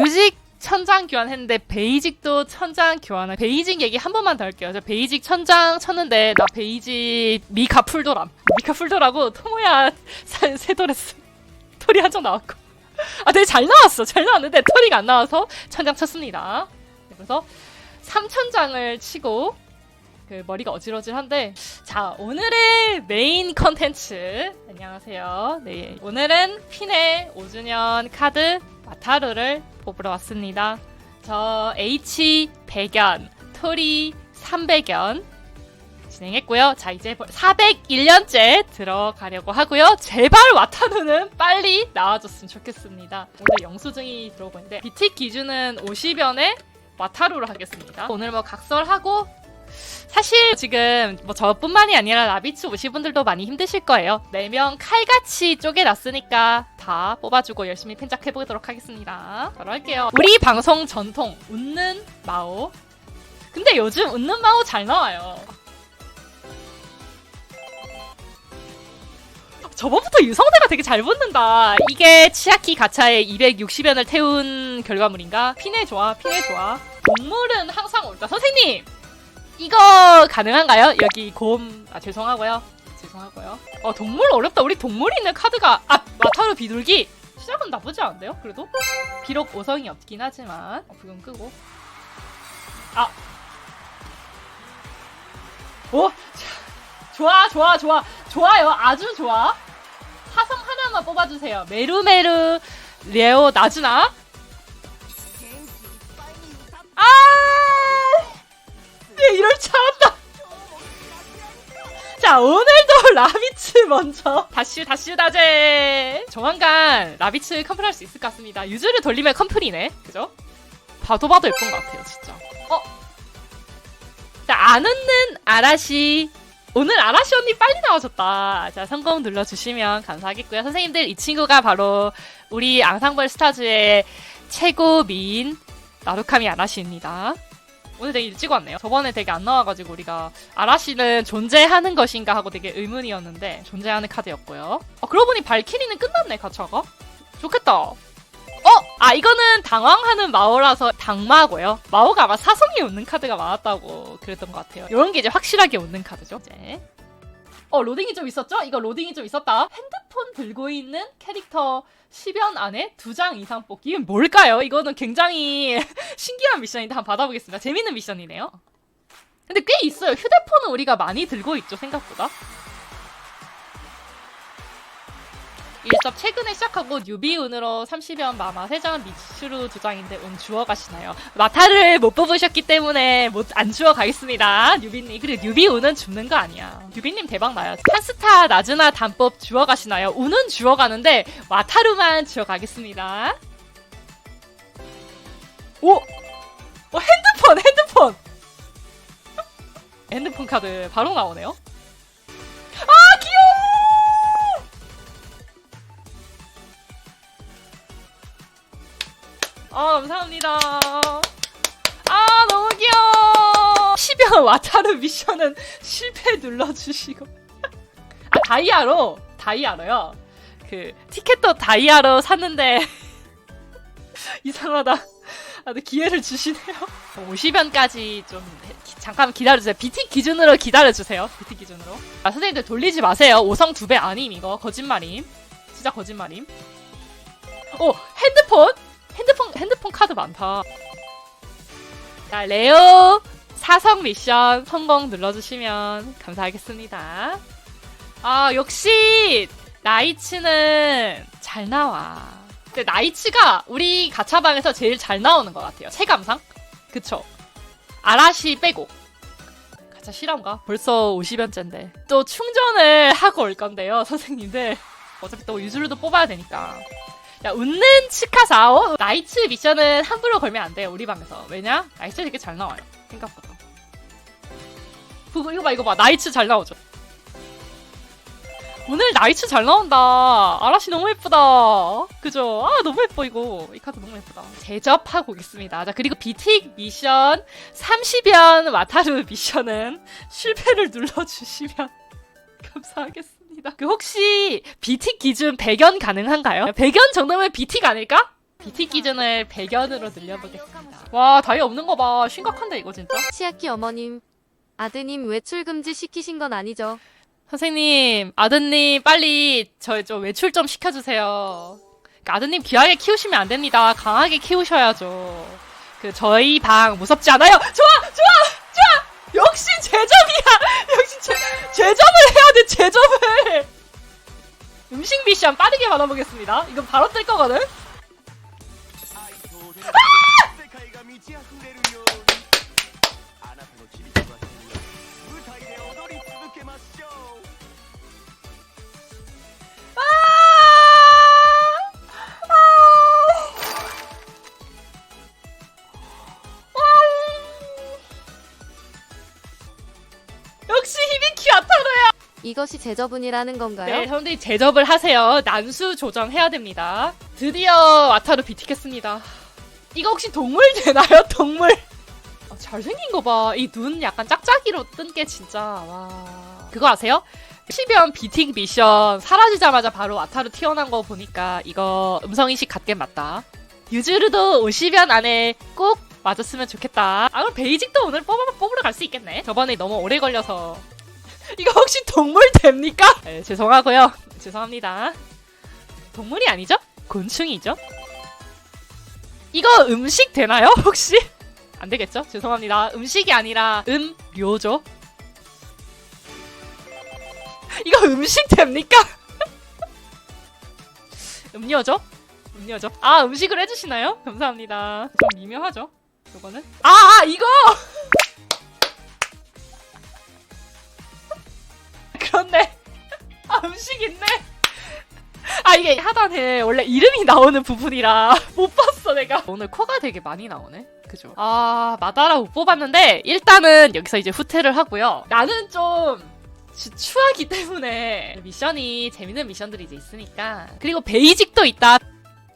뮤직 천장 교환했는데 베이직도 천장 교환을 베이직 얘기 한 번만 더 할게요. 저 베이직 천장 쳤는데 나 베이직 미카 풀도람. 미카 풀도라고 토모야 사- 세도레스 털이 한장 나왔고. 아 되게 잘 나왔어. 잘 나왔는데 털이가 안 나와서 천장 쳤습니다. 그래서 3천장을 치고 그 머리가 어질어질한데 자 오늘의 메인 컨텐츠. 안녕하세요. 네 오늘은 핀의 5주년 카드 마타루를 뽑으러 왔습니다. 저 H 100연 토리 300연 진행했고요. 자 이제 401년째 들어가려고 하고요. 제발 와타루는 빨리 나와줬으면 좋겠습니다. 오늘 영수증이 들어오고 있는데 비틱 기준은 50연에 와타루로 하겠습니다. 오늘 뭐 각설하고 사실 지금 뭐 저뿐만이 아니라 라비츠 오신 분들도 많이 힘드실 거예요. 4명 칼같이 쪼개놨으니까 다 뽑아주고 열심히 팬작해보도록 하겠습니다. 바로 할게요. 우리 방송 전통 웃는 마오. 근데 요즘 웃는 마오 잘 나와요. 저번부터 유성대가 되게 잘 붙는다. 이게 치아키 가차에 260연을 태운 결과물인가? 피네 좋아, 피네 좋아. 동물은 항상 옳다. 선생님! 이거 가능한가요? 여기 곰, 아, 죄송하고요. 죄송하고요. 어, 동물 어렵다. 우리 동물이 있는 카드가, 아, 마타루 비둘기! 시작은 나쁘지 않은데요? 그래도? 비록 5성이 없긴 하지만. 어, 부금 끄고. 아. 오! 자, 좋아, 좋아, 좋아. 좋아요. 아주 좋아. 사성 하나만 뽑아주세요. 메루메루, 레오, 나즈나. 라비츠 먼저. 다슈, 다슈, 다제. 조만간 라비츠 컴플 할 수 있을 것 같습니다. 유즈를 돌리면 컴플이네. 그죠? 봐도 봐도 예쁜 것 같아요, 진짜. 어? 자, 안 웃는 아라시. 오늘 아라시 언니 빨리 나와줬다. 자, 성공 눌러주시면 감사하겠고요. 선생님들, 이 친구가 바로 우리 앙상블 스타즈의 최고 미인 나루카미 아라시입니다. 오늘 되게 일찍 왔네요. 저번에 되게 안 나와가지고 우리가 아라시는 존재하는 것인가 하고 되게 의문이었는데 존재하는 카드였고요. 어, 그러고 보니 발키리는 끝났네 가차가. 좋겠다. 어? 아 이거는 당황하는 마오라서 당마고요. 마오가 아마 사성이 웃는 카드가 많았다고 그랬던 것 같아요. 이런 게 이제 확실하게 웃는 카드죠. 이제. 어 로딩이 좀 있었죠? 이거 로딩이 좀 있었다. 핸드폰 들고 있는 캐릭터 10연 안에 두 장 이상 뽑기. 뭘까요? 이거는 굉장히 신기한 미션인데 한번 받아보겠습니다. 재밌는 미션이네요. 근데 꽤 있어요. 휴대폰은 우리가 많이 들고 있죠, 생각보다. 일섭 최근에 시작하고 뉴비 운으로 30연 마마 3장 미츠루 2장인데 운 주워 가시나요? 마타를 못 뽑으셨기 때문에 못 안 주워 가겠습니다. 뉴비님. 그리고 뉴비 운은 줍는 거 아니야. 뉴비님 대박 나요. 한스타 나즈나 단법 주워 가시나요? 운은 주워 가는데 마타루만 주워 가겠습니다. 오! 어, 핸드폰, 핸드폰! 핸드폰 카드 바로 나오네요. 아, 감사합니다. 아, 너무 귀여워! 10연 와타르 미션은 실패 눌러주시고. 아, 다이아로, 다이아로요. 그, 티켓도 다이아로 샀는데, 이상하다. 아, 기회를 주시네요. 50연까지 좀 기- 잠깐 기다려주세요. BT 기준으로 기다려주세요. BT 기준으로. 아, 선생님들 돌리지 마세요. 5성 2배 아님, 이거. 거짓말임. 진짜 거짓말임. 오, 핸드폰? 핸드폰, 핸드폰 카드 많다. 자, 레오 사성 미션 성공 눌러주시면 감사하겠습니다. 아, 역시, 나이츠는 잘 나와. 근데 나이츠가 우리 가차방에서 제일 잘 나오는 것 같아요. 체감상? 그쵸? 아라시 빼고. 가차 실화인가? 벌써 50연째인데. 또 충전을 하고 올 건데요, 선생님들. 어차피 또 유즈루도 뽑아야 되니까. 야, 웃는 치카사. 어? 나이츠 미션은 함부로 걸면 안 돼요, 우리 방에서. 왜냐? 나이츠 되게 잘 나와요. 생각보다. 그거, 이거 봐, 이거 봐. 나이츠 잘 나오죠? 오늘 나이츠 잘 나온다. 아라시 너무 예쁘다. 그죠? 아, 너무 예뻐, 이거. 이 카드 너무 예쁘다. 제접하고 있습니다. 자, 그리고 비틱 미션 30연 와타르 미션은 실패를 눌러주시면 감사하겠습니다. 그 혹시 비틱 기준 100연 가능한가요? 100연 정도면 비틱 아닐까? BT 기준을 100연으로 늘려보겠습니다. 와 다이 없는 거 봐. 심각한데 이거 진짜. 치아키 어머님, 아드님 외출 금지 시키신 건 아니죠? 선생님, 아드님 빨리 저 좀 외출 좀 시켜주세요. 그 아드님 귀하게 키우시면 안 됩니다. 강하게 키우셔야죠. 그 저희 방 무섭지 않아요? 좋아, 좋아, 좋아. 역시 제점이야. 역시 제, 제점을 해야 돼. 제점을. 음식 미션 빠르게 받아보겠습니다. 이건 바로 뜰 거거든. 世 이것이 제저분이라는 건가요? 네, 여러분들이 제접을 하세요. 난수 조정해야 됩니다. 드디어 아타르 비티겠습니다. 이거 혹시 동물 되나요? 동물? 아, 잘생긴 거 봐. 이 눈 약간 짝짝이로 뜬 게 진짜 와. 그거 아세요? 10연 비틱 미션 사라지자마자 바로 아타르 튀어나온 거 보니까 이거 음성인식 갖게 맞다. 유즈르도 50연 안에 꼭 맞았으면 좋겠다. 아, 그럼 베이직도 오늘 뽑아, 뽑으러 갈 수 있겠네. 저번에 너무 오래 걸려서 이거 혹시 동물 됩니까? 네, 죄송하고요. 죄송합니다. 동물이 아니죠? 곤충이죠? 이거 음식 되나요? 혹시? 안 되겠죠? 죄송합니다. 음식이 아니라 음료죠? 이거 음식 됩니까? 음료죠? 음료죠? 아, 음식을 해주시나요? 감사합니다. 좀 미묘하죠? 요거는? 아, 아 이거! 그렇네. 아, 음식 있네. 아, 이게 하단에 원래 이름이 나오는 부분이라 못 봤어, 내가. 오늘 코가 되게 많이 나오네. 그죠? 아, 마다라 못 뽑았는데, 일단은 여기서 이제 후퇴를 하고요. 나는 좀, 주- 추하기 때문에 미션이 재밌는 미션들이 이제 있으니까. 그리고 베이직도 있다.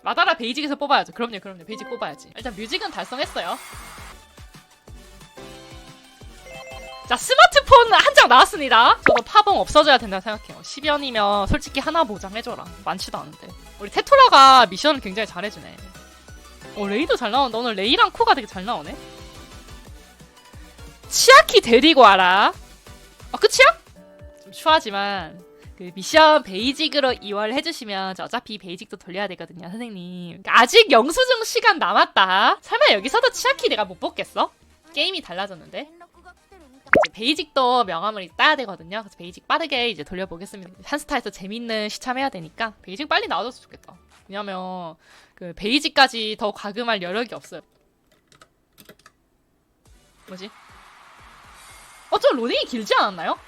마다라 베이직에서 뽑아야죠. 그럼요, 그럼요. 베이직 뽑아야지. 일단 뮤직은 달성했어요. 자, 스마트폰 한 장 나왔습니다. 저도 파봉 없어져야 된다고 생각해요. 10연이면 솔직히 하나 보장 해줘라. 많지도 않은데. 우리 테토라가 미션을 굉장히 잘해주네. 어, 레이도 잘 나온다. 오늘 레이랑 코가 되게 잘 나오네. 치아키 데리고 와라. 아, 끝이야? 좀 추하지만. 그 미션 베이직으로 2월 해주시면 저 어차피 베이직도 돌려야 되거든요, 선생님. 아직 영수증 시간 남았다. 설마 여기서도 치아키 내가 못 뽑겠어? 게임이 달라졌는데. 베이직도 명함을 따야 되거든요. 그래서 베이직 빠르게 이제 돌려보겠습니다. 한스타에서 재밌는 시참해야 되니까 베이직 빨리 나와줬으면 좋겠다. 왜냐면 그 베이직까지 더 과금할 여력이 없어요. 뭐지? 어, 좀 로딩이 길지 않았나요?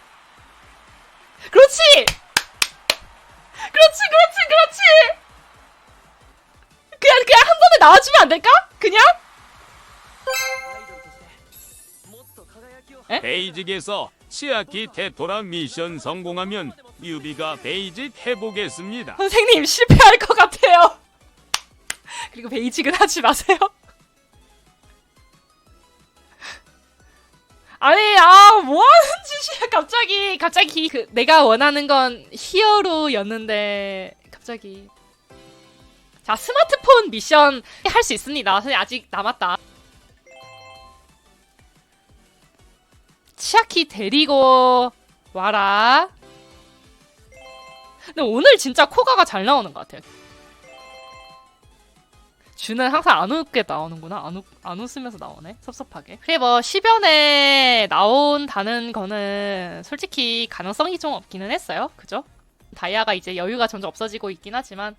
그렇지! 그렇지, 그렇지, 그렇지! 그냥, 그냥 한 번에 나와주면 안 될까? 그냥? 에? 베이직에서 치아키 테토라 미션 성공하면 뮤비가 베이직 해보겠습니다. 선생님 실패할 것 같아요. 그리고 베이직은 하지 마세요. 아니 아 뭐하는 짓이야 갑자기 갑자기 그 내가 원하는 건 히어로였는데 갑자기 자 스마트폰 미션 할 수 있습니다. 선생님 아직 남았다. 치아키 데리고 와라. 근데 오늘 진짜 코가가 잘 나오는 것 같아요. 주는 항상 안 웃게 나오는구나. 안, 웃, 안 웃으면서 나오네. 섭섭하게. 그래 뭐 10연에 나온다는 거는 솔직히 가능성이 좀 없기는 했어요. 그죠? 다이아가 이제 여유가 점점 없어지고 있긴 하지만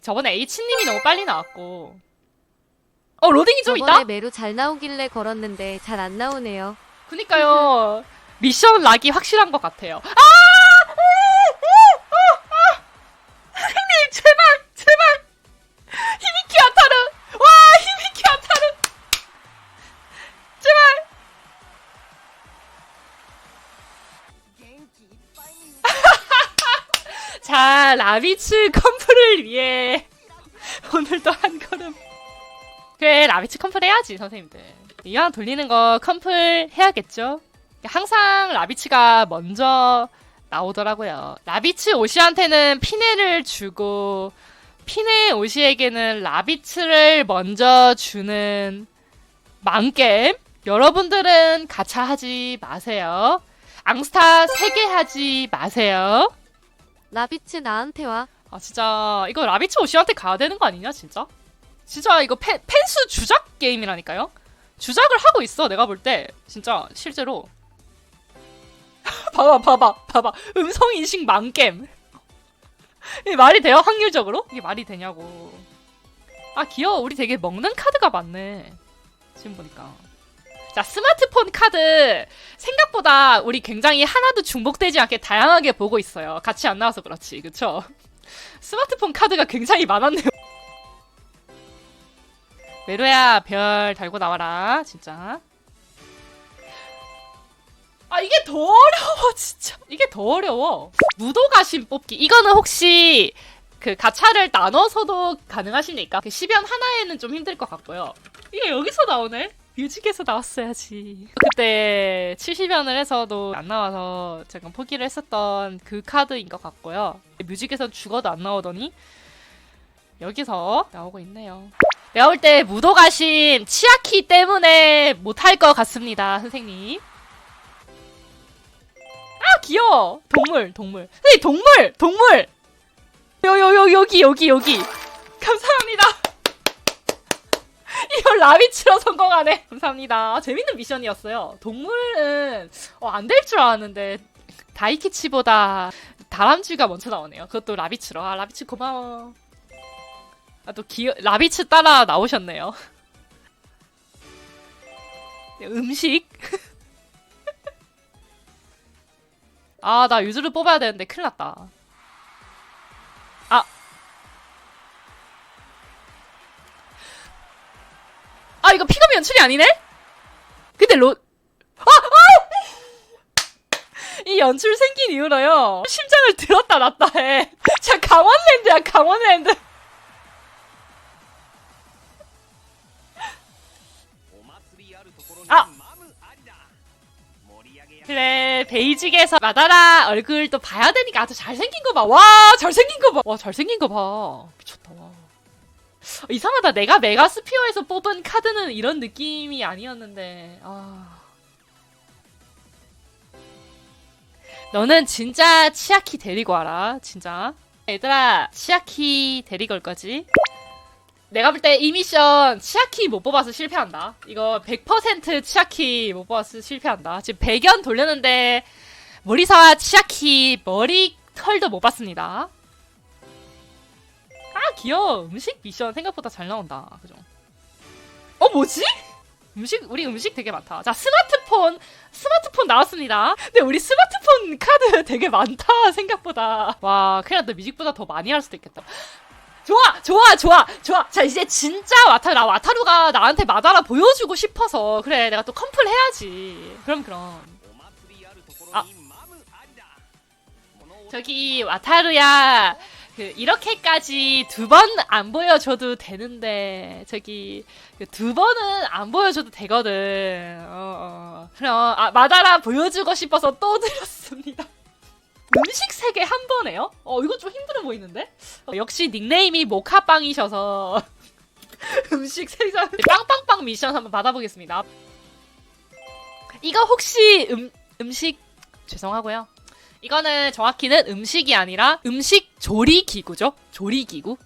저번에 H님이 너무 빨리 나왔고 어 로딩이 좀 있다? 저번에 메루 잘 나오길래 걸었는데 잘 안 나오네요. 그니까요. 미션 락이 확실한 것 같아요. 아! 형님 제발 제발 히비키 아타르 와 히비키 아타르 제발 자 라비츠 컴프를 위해 오늘도 한 걸음 그래, 라비츠 컴플 해야지, 선생님들. 이왕 돌리는 거 컴플 해야겠죠? 항상 라비츠가 먼저 나오더라고요. 라비츠 오시한테는 피네를 주고 피네 오시에게는 라비츠를 먼저 주는 망겜. 여러분들은 가차 하지 마세요. 앙스타 3개 하지 마세요. 라비츠 나한테 와. 아 진짜 이거 라비츠 오시한테 가야 되는 거 아니냐 진짜? 진짜 이거 펜, 펜스 주작 게임이라니까요? 주작을 하고 있어 내가 볼 때. 진짜 실제로. 봐봐 봐봐 봐봐. 음성 인식 망겜. 이게 말이 돼요 확률적으로? 이게 말이 되냐고. 아 귀여워. 우리 되게 먹는 카드가 많네. 지금 보니까. 자 스마트폰 카드. 생각보다 우리 굉장히 하나도 중복되지 않게 다양하게 보고 있어요. 같이 안 나와서 그렇지 그쵸? 스마트폰 카드가 굉장히 많았네요. 메로야 별 달고 나와라 진짜. 아 이게 더 어려워 진짜. 이게 더 어려워. 무도가심 뽑기 이거는 혹시 그 가차를 나눠서도 가능하십니까? 그 10연 하나에는 좀 힘들 것 같고요. 이게 여기서 나오네? 뮤직에서 나왔어야지. 그때 70연을 해서도 안 나와서 잠깐 포기를 했었던 그 카드인 것 같고요. 뮤직에서 죽어도 안 나오더니 여기서 나오고 있네요. 내가 볼 때 무도가심 치아키 때문에 못할 것 같습니다, 선생님. 아 귀여워. 동물, 동물. 선생님 동물, 동물. 요요요 여기 여기 여기. 감사합니다. 이걸 라비치로 성공하네. 감사합니다. 재밌는 미션이었어요. 동물은 어, 안 될 줄 알았는데 다이키치보다 다람쥐가 먼저 나오네요. 그것도 라비치로. 아 라비치 고마워. 아 또 기 라비치 따라 나오셨네요. 네, 음식. 아 나 유즈를 뽑아야 되는데 큰일 났다. 아. 아 이거 픽업 연출이 아니네? 근데 로 아! 아! 이 연출 생긴 이후로요 심장을 들었다 놨다 해. 자 강원랜드야 강원랜드. 아! 그래 베이직에서 마다라 얼굴 또 봐야 되니까 아주 잘생긴 거 봐. 와 잘생긴 거 봐. 와 잘생긴 거 봐. 미쳤다. 와. 이상하다. 내가 메가스피어에서 뽑은 카드는 이런 느낌이 아니었는데. 아. 너는 진짜 치아키 데리고 와라. 진짜. 얘들아 치아키 데리고 올 거지? 내가 볼 때 이 미션 치아키 못 뽑아서 실패한다. 이거 100% 치아키 못 뽑아서 실패한다. 지금 100연 돌렸는데 모리사와 치아키 머리 털도 못 봤습니다. 아 귀여워. 음식 미션 생각보다 잘 나온다. 그죠? 어 뭐지? 음식 우리 음식 되게 많다. 자 스마트폰 스마트폰 나왔습니다. 근데 우리 스마트폰 카드 되게 많다 생각보다. 와 큰일 났다. 뮤직보다 더 많이 할 수도 있겠다. 좋아 좋아 좋아 좋아. 자 이제 진짜 와타루 나 와타루가 나한테 마다라 보여주고 싶어서. 그래 내가 또 컴플 해야지. 그럼 그럼. 아. 저기 와타루야. 그 이렇게까지 두 번 안 보여줘도 되는데. 저기 그 두 번은 안 보여줘도 되거든. 어, 어. 그럼 아 마다라 보여주고 싶어서 또 들었습니다. 음식 세 개 한 번에요? 어, 이거 좀 힘들어 보이는데? 어, 역시 닉네임이 모카빵이셔서. 음식 세 장. 빵빵빵 미션 한번 받아보겠습니다. 이거 혹시 음, 음식, 죄송하고요. 이거는 정확히는 음식이 아니라 음식 조리 기구죠? 조리 기구.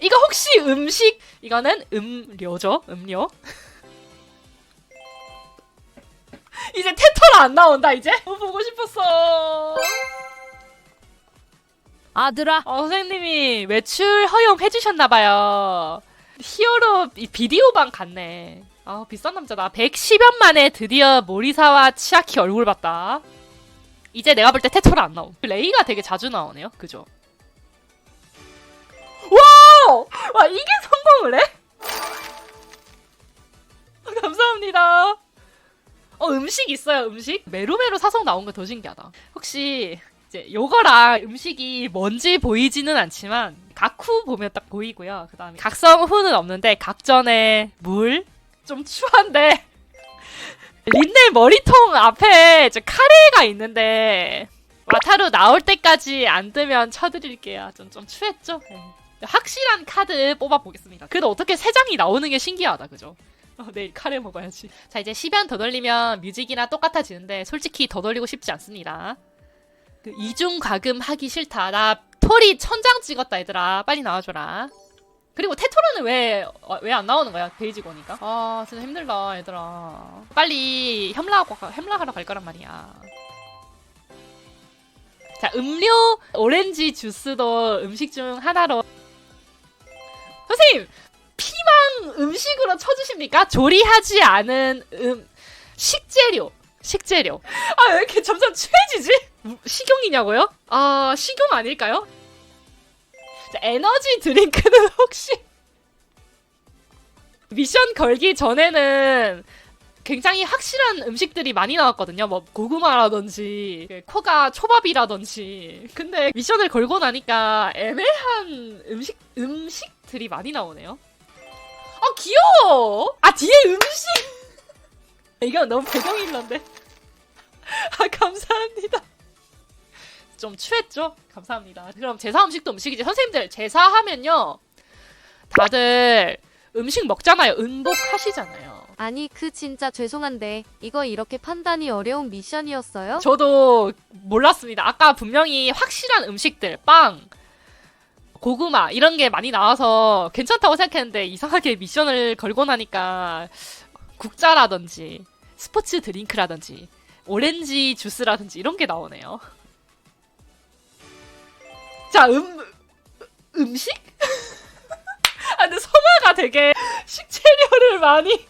이거 혹시 음식 이거는 음료죠? 음료. 이제 테토라 안 나온다 이제? 너무 보고 싶었어. 아들아, 어, 선생님이 외출 허용 해 주셨나봐요. 히어로 이 비디오방 갔네. 아 비싼 남자다. 110연 만에 드디어 모리사와 치아키 얼굴 봤다. 이제 내가 볼 때 테토라 안 나옴. 레이가 되게 자주 나오네요. 그죠? 와우! 와 이게 성공을 해? 아, 감사합니다. 어 음식 있어요 음식? 메로메로 사성 나온 거 더 신기하다. 혹시 이제 요거랑 음식이 뭔지 보이지는 않지만 각후 보면 딱 보이고요. 그 다음에 각성 후는 없는데 각전에 물 좀 추한데 린넬 머리통 앞에 이제 카레가 있는데 와 와타루 나올 때까지 안 뜨면 쳐드릴게요. 좀, 좀 추했죠? 네. 확실한 카드 뽑아보겠습니다. 그래도 어떻게 세 장이 나오는 게 신기하다, 그죠? 어, 내일 카레 먹어야지. 자, 이제 10연 더 돌리면 뮤직이나 똑같아지는데 솔직히 더 돌리고 싶지 않습니다. 그 이중 과금 하기 싫다. 나 털이 천장 찍었다, 얘들아. 빨리 나와줘라. 그리고 테토르는 왜, 왜 안 나오는 거야? 베이지고니까. 아, 진짜 힘들다, 얘들아. 빨리 햄라하고, 가- 햄라하러 갈 거란 말이야. 자, 음료, 오렌지 주스도 음식 중 하나로. 선생님! 피망 음식으로 쳐주십니까? 조리하지 않은 음, 식재료. 식재료. 아, 왜 이렇게 점점 취해지지? 식용이냐고요? 아, 식용 아닐까요? 자, 에너지 드링크는 혹시 미션 걸기 전에는 굉장히 확실한 음식들이 많이 나왔거든요. 뭐 고구마라든지 그 코가 초밥이라든지. 근데 미션을 걸고 나니까 애매한 음식 음식들이 많이 나오네요. 아 귀여워. 아 뒤에 음식. 이건 너무 배경일런데. 아 감사합니다. 좀 추했죠? 감사합니다. 그럼 제사 음식도 음식이지. 선생님들 제사하면요. 다들 음식 먹잖아요. 은복하시잖아요. 아니 그 진짜 죄송한데 이거 이렇게 판단이 어려운 미션이었어요? 저도 몰랐습니다. 아까 분명히 확실한 음식들, 빵, 고구마 이런 게 많이 나와서 괜찮다고 생각했는데 이상하게 미션을 걸고 나니까 국자라든지 스포츠 드링크라든지 오렌지 주스라든지 이런 게 나오네요. 자, 음 음식? 아, 근데 소마가 되게 식재료를 많이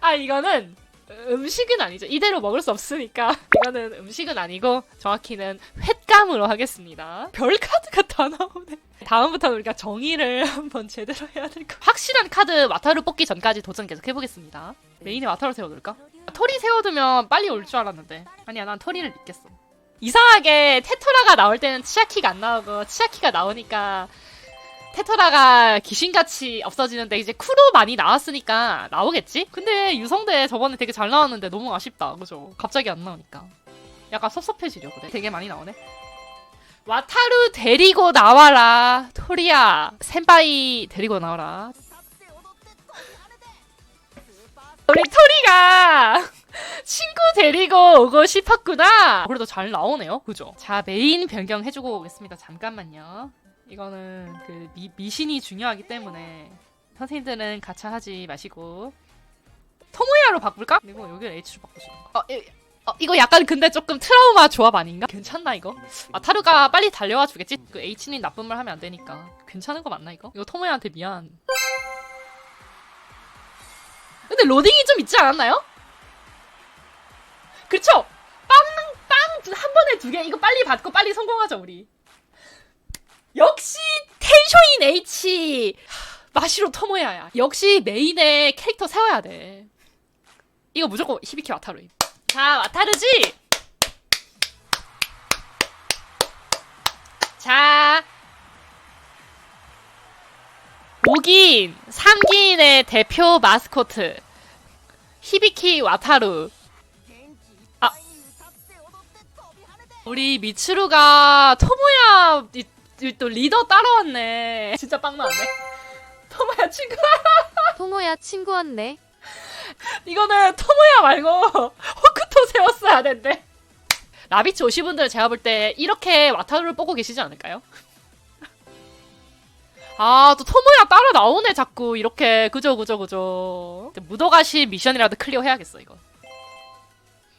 아, 이거는 음식은 아니죠. 이대로 먹을 수 없으니까 이거는 음식은 아니고 정확히는 횟감으로 하겠습니다. 별 카드가 다 나오네. 다음부터는 우리가 정의를 한번 제대로 해야 될 것. 확실한 카드 와타루 뽑기 전까지 도전 계속 해보겠습니다. 메인에 와타루 세워둘까? 아, 토리 세워두면 빨리 올 줄 알았는데 아니야 난 토리를 믿겠어. 이상하게 테토라가 나올 때는 치아키가 안 나오고 치아키가 나오니까 테토라가 귀신같이 없어지는데 이제 쿠로 많이 나왔으니까 나오겠지? 근데 유성대 저번에 되게 잘 나왔는데 너무 아쉽다. 그죠? 갑자기 안 나오니까. 약간 섭섭해지려 그래. 되게 많이 나오네. 와타루 데리고 나와라. 토리야. 센바이 데리고 나와라. 우리 토리가 친구 데리고 오고 싶었구나. 그래도 잘 나오네요. 그죠? 자, 메인 변경 해주고 오겠습니다. 잠깐만요. 이거는 그 미, 미신이 중요하기 때문에 선생님들은 가차 하지 마시고 토모야로 바꿀까? 그리고 여기를 H로 거. 어, 이, 어, 이거 약간 근데 조금 트라우마 조합 아닌가? 괜찮나 이거? 아 타루가 빨리 달려와 주겠지? 그 H는 나쁜 말 하면 안 되니까 괜찮은 거 맞나 이거? 이거 토모야한테 미안. 근데 로딩이 좀 있지 않았나요? 그쵸? 빵, 빵 한 번에 두 개. 이거 빨리 받고 빨리 성공하자, 우리. 역시 텐쇼인 H 마시로 토모야야. 역시 메인에 캐릭터 세워야 돼. 이거 무조건 히비키 와타루임. 자, 와타루지. 자. 5긴 3기인의 대표 마스코트 히비키 와타루 아 우리 미츠루가 토모야 또 리더 따라왔네 진짜 빵 나왔네 토모야 친구 토모야 친구 왔네. 이거는 토모야 말고 호크토 세웠어야 된대 라비치 오시 분들 제가 볼 때 이렇게 와타루를 뽑고 계시지 않을까요? 아, 또 토모야 따라 나오네, 자꾸. 이렇게. 그죠, 그죠, 그죠. 무도가시 미션이라도 클리어 해야겠어, 이거.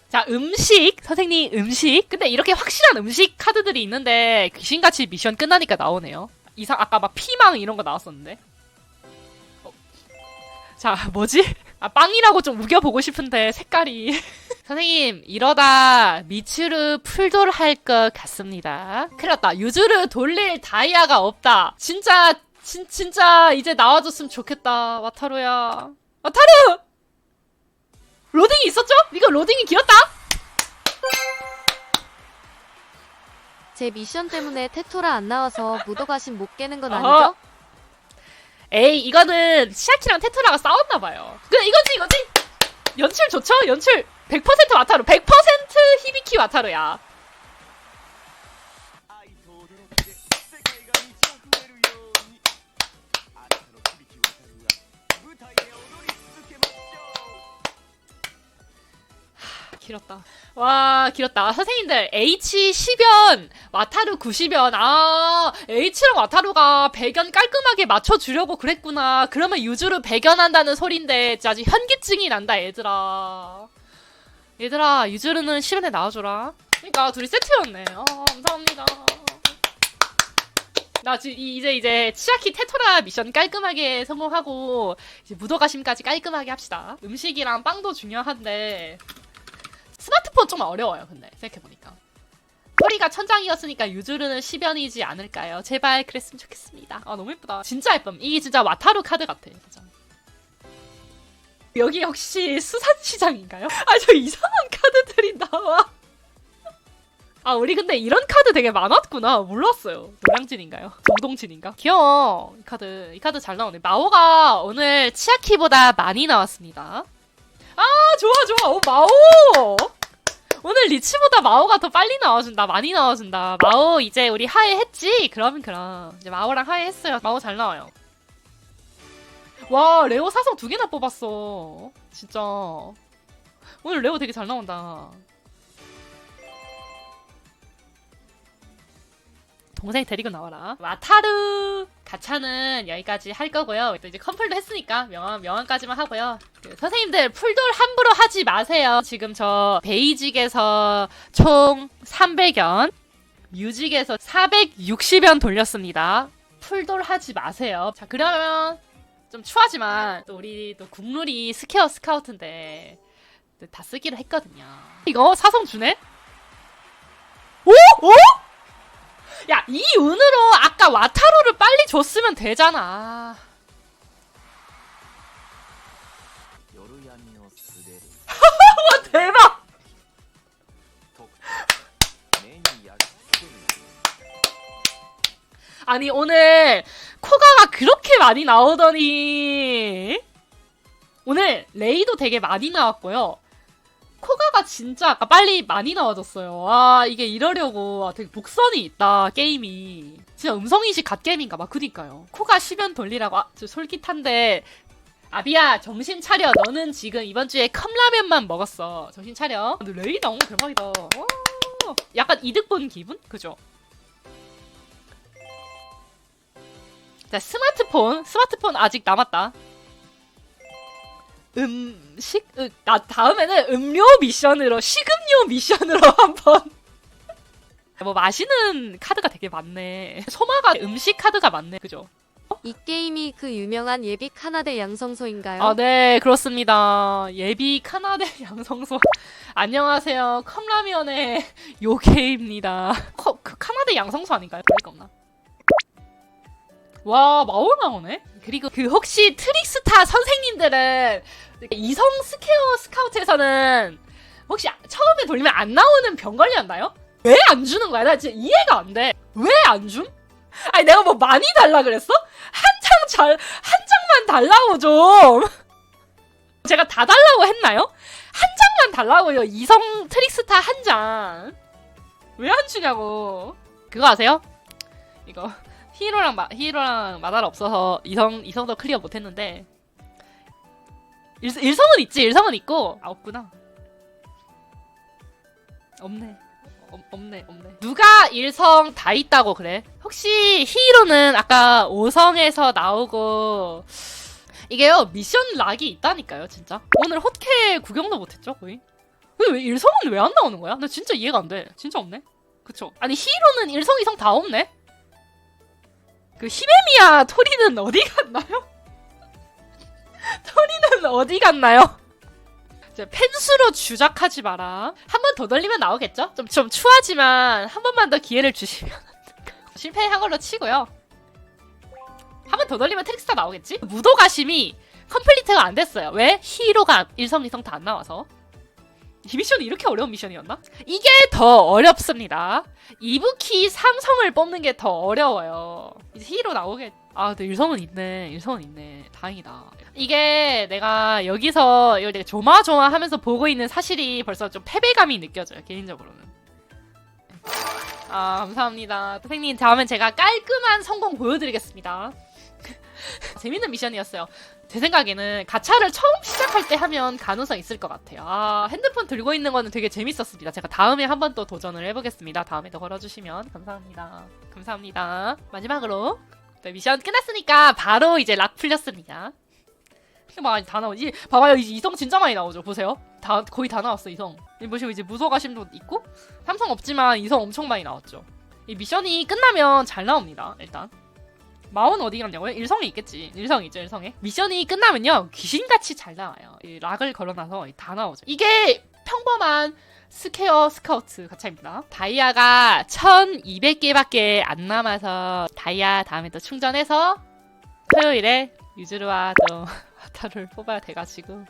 자, 음식. 선생님, 음식. 근데 이렇게 확실한 음식 카드들이 있는데 귀신같이 미션 끝나니까 나오네요. 이상, 아까 막 피망 이런 거 나왔었는데. 어. 자, 뭐지? 아, 빵이라고 좀 우겨보고 싶은데 색깔이. 선생님, 이러다 미츠루 풀돌 할 것 같습니다. 큰일 났다. 유즈르 돌릴 다이아가 없다. 진짜, 진, 진짜 이제 나와줬으면 좋겠다. 와타루야. 와타루! 로딩이 있었죠? 이거 로딩이 길었다? 제 미션 때문에 테토라 안 나와서 무도가신 못 깨는 건. 아니죠? 에이, 이거는 시아키랑 테토라가 싸웠나 봐요. 근데 이거지, 이거지? 연출 좋죠? 연출 100% 와타루. 100% 히비키 와타루야. 길었다. 와, 길었다. 선생님들, H 10연, 와타루 90연. 아, H랑 와타루가 배견 깔끔하게 맞춰주려고 그랬구나. 그러면 유주를 배견한다는 소린데, 진짜 아주 현기증이 난다, 얘들아. 얘들아, 유주르는 10연에 나와줘라. 그니까, 둘이 세트였네. 아, 감사합니다. 나 이제 이제 치아키 테토라 미션 깔끔하게 성공하고 이제 무도가심까지 깔끔하게 합시다. 음식이랑 빵도 중요한데 스마트폰 좀 어려워요. 근데 생각해보니까 허리가 천장이었으니까 유주르는 10연이지 않을까요? 제발 그랬으면 좋겠습니다. 아 너무 예쁘다. 진짜 예쁨. 이게 진짜 와타루 카드 같아. 진짜. 여기 혹시 수산시장인가요? 아 저 이상한 카드들이 나와. 아 우리 근데 이런 카드 되게 많았구나 몰랐어요 노량진인가요? 정동진인가? 귀여워 이 카드 이 카드 잘 나오네 마오가 오늘 치아키보다 많이 나왔습니다 아 좋아 좋아. 오 마오. 오늘 리치보다 마오가 더 빨리 나와준다 많이 나와준다. 마오 이제 우리 하해했지? 그러면 그럼. 이제 마오랑 하해했어요. 마오 잘 나와요. 와 레오 사성 두 개나 뽑았어. 진짜. 오늘 레오 되게 잘 나온다 동생 데리고 나와라. 와타루 가차는 여기까지 할 거고요. 또 이제 컴플도 했으니까 명함 명함까지만 하고요. 그 선생님들 풀돌 함부로 하지 마세요. 지금 저 베이직에서 총 300연, 뮤직에서 460연 돌렸습니다. 풀돌 하지 마세요. 자 그러면 좀 추하지만 또 우리 또 국룰이 스퀘어 스카우트인데 다 쓰기로 했거든요. 이거 사성 주네? 오? 오? 야, 이 운으로 아까 와타루를 빨리 줬으면 되잖아. 와, 대박! 아니, 오늘 코가가 그렇게 많이 나오더니 오늘 레이도 되게 많이 나왔고요. 진짜 아까 빨리 많이 나와줬어요. 아, 이게 이러려고 아, 되게 복선이 있다, 게임이. 진짜 음성인식 갓게임인가 봐. 그니까요. 코가 쉬면 돌리라고. 아, 저 솔깃한데. 아비야, 정신 차려. 너는 지금 이번 주에 컵라면만 먹었어. 정신 차려. 근데 레이 나온 거 대박이다. 와. 약간 이득 본 기분? 그죠? 자, 스마트폰. 스마트폰 아직 남았다. 음식? 으, 나 다음에는 음료 미션으로, 식음료 미션으로 한번. 뭐 마시는 카드가 되게 많네. 소마가 음식 카드가 많네. 그죠? 이 게임이 그 유명한 예비 카나데 양성소인가요? 아, 네, 그렇습니다. 예비 카나데 양성소. 안녕하세요. 컵라면의 요게입니다. 컵, 그 카나데 양성소 아닌가요? 와, 마오 나오네? 그리고 그 혹시 트릭스타 선생님들은 이성 스퀘어 스카우트에서는 혹시 처음에 돌리면 안 나오는 병 걸렸나요? 왜 안 주는 거야? 나 진짜 이해가 안 돼. 왜 안 줌? 아니, 내가 뭐 많이 달라 그랬어? 한장 잘, 한 장만 달라고 좀. 제가 다 달라고 했나요? 한 장만 달라고요. 이성 트릭스타 한 장. 왜 안 주냐고. 그거 아세요? 이거 히로랑 마, 히로랑 마다라 없어서 이성 이성도 클리어 못했는데 일, 일성은 있지. 일성은 있고 아 없구나. 없네. 어, 없네, 없네. 누가 일성 다 있다고 그래? 혹시 히로는 아까 5성에서 나오고 이게요 미션 락이 있다니까요, 진짜. 오늘 헛개 구경도 못했죠, 거의. 근데 왜 일성은 왜 안 나오는 거야? 나 진짜 이해가 안 돼. 진짜 없네. 그쵸? 아니 히로는 일성 이성 다 없네. 그 히메미야 토리는 어디 갔나요? 토리는 어디 갔나요? 펜수로 주작하지 마라. 한 번 더 돌리면 나오겠죠? 좀, 좀 추하지만 한 번만 더 기회를 주시면? 실패한 걸로 치고요. 한 번 더 돌리면 트릭스타 나오겠지? 무도가심이 컴플리트가 안 됐어요. 왜? 히로가 일성, 이성 다 안 나와서. 이 미션이 이렇게 어려운 미션이었나? 이게 더 어렵습니다. 이브키 삼성을 뽑는 게 더 어려워요. 이제 히로 나오겠. 아, 근데 일성은 있네. 일성은 있네. 다행이다. 이게 내가 여기서 이걸 되게 조마조마하면서 보고 있는 사실이 벌써 좀 패배감이 느껴져요. 개인적으로는. 아, 감사합니다. 선생님, 다음엔 제가 깔끔한 성공 보여드리겠습니다. 재밌는 미션이었어요. 제 생각에는 가차를 처음 시작할 때 하면 가능성 있을 것 같아요. 아, 핸드폰 들고 있는 거는 되게 재밌었습니다. 제가 다음에 한 번 또 도전을 해보겠습니다. 다음에도 걸어주시면 감사합니다. 감사합니다. 마지막으로 네, 미션 끝났으니까 바로 이제 락 풀렸습니다. 많이 다 나오지. 봐봐요, 이성 진짜 많이 나오죠. 보세요. 다 거의 다 나왔어 이성. 이 보시고 이제 무소가심도 있고 삼성 없지만 이성 엄청 많이 나왔죠. 이 미션이 끝나면 잘 나옵니다. 일단. 마온 어디 갔냐고요? 일성에 있겠지. 일성에 있죠, 일성에. 미션이 끝나면요, 귀신같이 잘 나와요. 이 락을 걸어놔서 다 나오죠. 이게 평범한 스퀘어 스카우트 가차입니다. 다이아가 1200개밖에 안 남아서 다이아 다음에 또 충전해서 토요일에 유즈루와 또 하타를 뽑아야 돼가지고